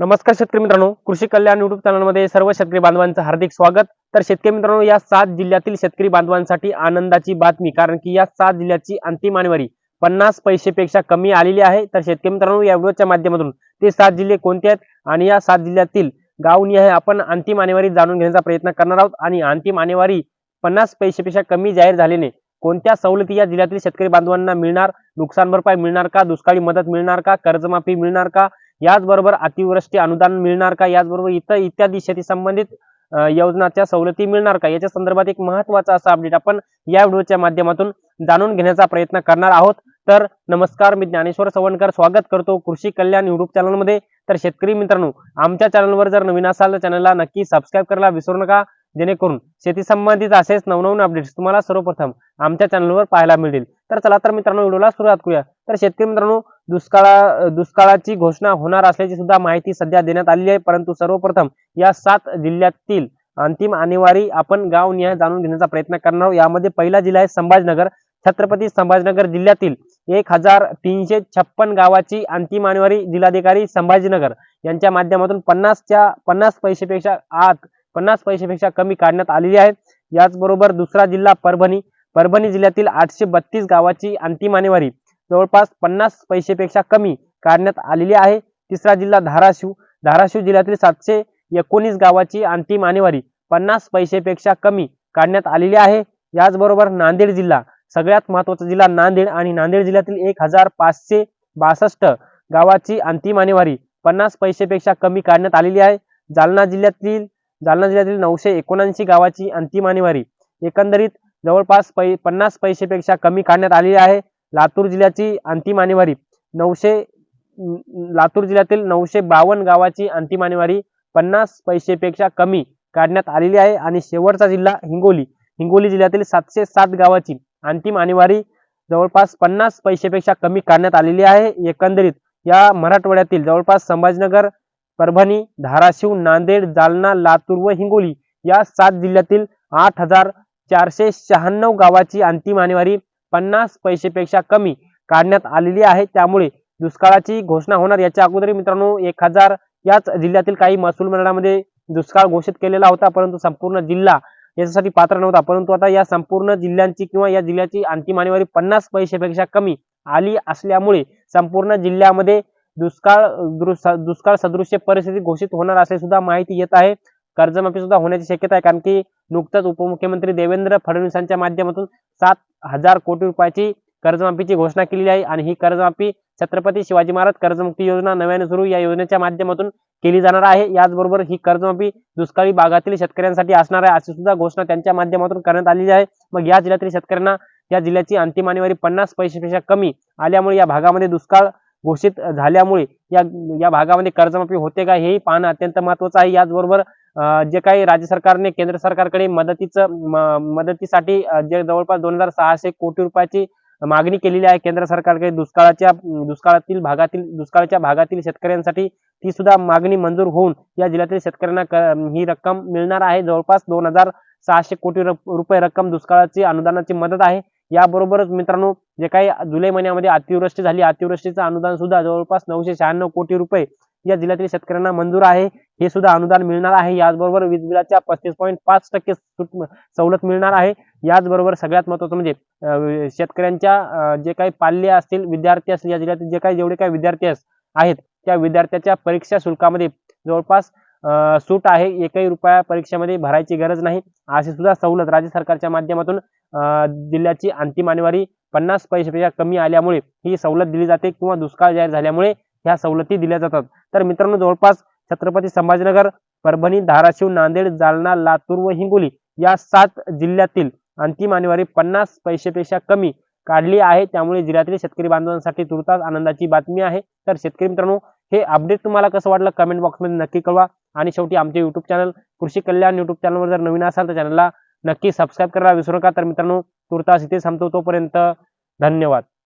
नमस्कार शेतकरी मित्रांनो कृषी कल्याण युट्यूब चॅनलमध्ये सर्व शेतकरी बांधवांचं हार्दिक स्वागत. तर शेतकरी मित्रांनो या सात जिल्ह्यातील शेतकरी बांधवांसाठी आनंदाची बातमी कारण की या सात जिल्ह्याची अंतिम आणीवारी पन्नास पैसेपेक्षा कमी आलेली आहे. तर शेतकरी मित्रांनो या व्हिडिओच्या माध्यमातून ते सात जिल्हे कोणते आहेत आणि या सात जिल्ह्यातील गावनिहाय आपण अंतिम आणेवारी जाणून घेण्याचा प्रयत्न करणार आहोत. आणि अंतिम आणेवारी पन्नास पैसेपेक्षा कमी जाहीर झाल्याने कोणत्या सवलती या जिल्ह्यातील शेतकरी बांधवांना मिळणार? नुकसान भरपाई मिळणार का? दुष्काळी मदत मिळणार का? कर्जमाफी मिळणार का? याचबरोबर अतिवृष्टी अनुदान मिळणार का? याचबरोबर इतर इत्यादी शेती संबंधित योजनाच्या सवलती मिळणार का? याच्या संदर्भात एक महत्त्वाचा असा अपडेट आपण या व्हिडिओच्या माध्यमातून जाणून घेण्याचा प्रयत्न करणार आहोत. तर नमस्कार मी ज्ञानेश्वर सवणकर स्वागत करतो कृषी कल्याण युट्यूब चॅनलमध्ये तर शेतकरी मित्रांनो आमच्या चॅनलवर जर नवीन असाल तर चॅनलला नक्की सबस्क्राईब करायला विसरू नका. जेणेकरून शेती संबंधित असेच नवनवीन अपडेट्स तुम्हाला सर्वप्रथम आमच्या चॅनलवर पाहायला मिळतील. तर चला तर मित्रांनो व्हिडिओला सुरुवात करूया. तर शेतकरी मित्रांनो दुष्काळा दुष्काळाची घोषणा होणार असल्याची सुद्धा माहिती सध्या देण्यात आलेली आहे. परंतु सर्वप्रथम या सात जिल्ह्यातील अंतिम आणेवारी आपण गावनिहाय जाणून घेण्याचा प्रयत्न करणार आहोत. यामध्ये पहिला जिल्हा आहे संभाजनगर. छत्रपती संभाजनगर जिल्ह्यातील एक हजार तीनशे छप्पन गावाची अंतिम आणेवारी जिल्हाधिकारी संभाजीनगर यांच्या माध्यमातून पन्नासच्या पन्नास पैसेपेक्षा आत पन्नास पैशेपेक्षा कमी काढण्यात आलेली आहे याचबरोबर दुसरा जिल्हा परभणी. परभणी जिल्ह्यातील आठशे बत्तीस गावाची अंतिम आणेवारी जवळपास पन्नास पैसेपेक्षा कमी काढण्यात आलेली आहे. तिसरा जिल्हा धाराशिव. धाराशिव जिल्ह्यातील सातशे एकोणीस गावाची अंतिम आणेवारी पन्नास पैसेपेक्षा कमी काढण्यात आलेली आहे. याचबरोबर नांदेड जिल्हा. सगळ्यात महत्त्वाचा जिल्हा नांदेड आणि नांदेड जिल्ह्यातील एक हजार पाचशे बासष्ट गावाची अंतिम आणेवारी पन्नास पैसेपेक्षा कमी काढण्यात आलेली आहे. जालना जिल्ह्यातील जालना जिल्ह्यातील नऊशे एकोणऐंशी गावाची अंतिम आणीवारी एकंदरीत जवळपास पै पन्नास पैसेपेक्षा कमी काढण्यात आलेली आहे. लातूर जिल्ह्याची अंतिम आणीवारी नऊशे लातूर जिल्ह्यातील नऊशे बावन्न गावाची अंतिम आणीवारी पन्नास पैसेपेक्षा कमी काढण्यात आलेली आहे. आणि शेवटचा जिल्हा हिंगोली. हिंगोली जिल्ह्यातील सातशे सात गावाची अंतिम आणीवारी जवळपास पन्नास पैसेपेक्षा कमी काढण्यात आलेली आहे. एकंदरीत या मराठवाड्यातील जवळपास संभाजीनगर परभणी धाराशिव नांदेड जालना लातूर व हिंगोली या सात जिल्ह्यातील आठ हजार चारशे शहाण्णव गावाची अंतिम आणेवारी पन्नास पैसेपेक्षा कमी काढण्यात आलेली आहे. त्यामुळे दुष्काळाची घोषणा होणार याच्या अगोदर मित्रांनो एक हजार याच जिल्ह्यातील काही महसूल मंडळामध्ये दुष्काळ घोषित केलेला होता परंतु संपूर्ण जिल्हा याच्यासाठी पात्र नव्हता. परंतु आता या संपूर्ण जिल्ह्यांची किंवा या जिल्ह्याची अंतिम आणेवारी पन्नास पैसेपेक्षा कमी आली असल्यामुळे संपूर्ण जिल्ह्यामध्ये दुष्काळ दुष्काळ सदृश्य परिस्थिती घोषित होणार असे सुद्धा माहिती येत आहे. कर्जमाफी सुद्धा होण्याची शक्यता आहे कारण की नुकतंच उपमुख्यमंत्री देवेंद्र फडणवीसांच्या माध्यमातून सात हजार कोटी रुपयाची कर्जमाफीची घोषणा केलेली आहे आणि ही कर्जमाफी छत्रपती शिवाजी महाराज कर्जमुक्ती योजना नव्याने सुरू या योजनेच्या माध्यमातून केली जाणार आहे. याचबरोबर ही कर्जमाफी दुष्काळी भागातील शेतकऱ्यांसाठी असणार आहे अशी सुद्धा घोषणा त्यांच्या माध्यमातून करण्यात आलेली आहे. मग या जिल्ह्यातील शेतकऱ्यांना या जिल्ह्याची अंतिम आणीवारी पन्नास पैसेपेक्षा कमी आल्यामुळे या भागामध्ये दुष्काळ घोषित झाल्यामुळे या या भागामध्ये कर्जमाफी होते का हेही पाहणं अत्यंत महत्वाचं आहे. याचबरोबर जे काही राज्य सरकारने केंद्र सरकारकडे मदतीचं मदतीसाठी जे जवळपास दोन हजार सहाशे कोटी रुपयाची मागणी केलेली आहे केंद्र सरकारकडे दुष्काळाच्या दुष्काळातील भागातील दुष्काळाच्या भागातील शेतकऱ्यांसाठी ती सुद्धा मागणी मंजूर होऊन या जिल्ह्यातील शेतकऱ्यांना ही रक्कम मिळणार आहे. जवळपास दोन हजार सहाशे कोटी रुपये रक्कम दुष्काळाची अनुदानाची मदत आहे. याबरोबरच मित्रांनो जे काही जुलै महिन्यामध्ये अतिवृष्टी झाली अतिवृष्टीचं अनुदान सुद्धा जवळपास नऊशे शहाण्णव कोटी रुपये या जिल्ह्यातील शेतकऱ्यांना मंजूर आहे. हे सुद्धा अनुदान मिळणार आहे. याचबरोबर वीज बिलाच्या पस्तीस पॉईंट पाच टक्के सवलत मिळणार आहे. याचबरोबर सगळ्यात महत्वाचं म्हणजे अं, शेतकऱ्यांच्या जे काही पाल्य असतील विद्यार्थी असतील या जिल्ह्यातील जे काही जेवढे काही विद्यार्थी आहेत त्या विद्यार्थ्याच्या परीक्षा शुल्कामध्ये जवळपास सूट आहे एकही रुपया परीक्षेमध्ये भरायची गरज नाही. अशी सुद्धा सवलत राज्य सरकारच्या माध्यमातून जिल्ह्याची अंतिम आणीवारी पन्नास पैशापेक्षा कमी आल्यामुळे ही सवलत दिली जाते किंवा दुष्काळ जाहीर झाल्यामुळे ह्या सवलती दिल्या जातात. तर मित्रांनो जवळपास छत्रपती संभाजीनगर परभणी धाराशिव नांदेड जालना लातूर व हिंगोली या सात जिल्ह्यातील अंतिम आणीवारी पन्नास पैसेपेक्षा कमी काढली आहे. त्यामुळे जिल्ह्यातील शेतकरी बांधवांसाठी तुर्तास आनंदाची बातमी आहे. तर शेतकरी मित्रांनो हे अपडेट तुम्हाला कसं वाटलं कमेंट बॉक्समध्ये नक्की कळवा. आणि शेवटी आमचे युट्यूब चॅनल कृषी कल्याण युट्यूब चॅनलवर जर नवीन असाल तर चॅनलला नक्की सबस्क्राईब करायला विसरू नका. तर मित्रांनो तुर्तास इथे संपतो तोपर्यंत धन्यवाद.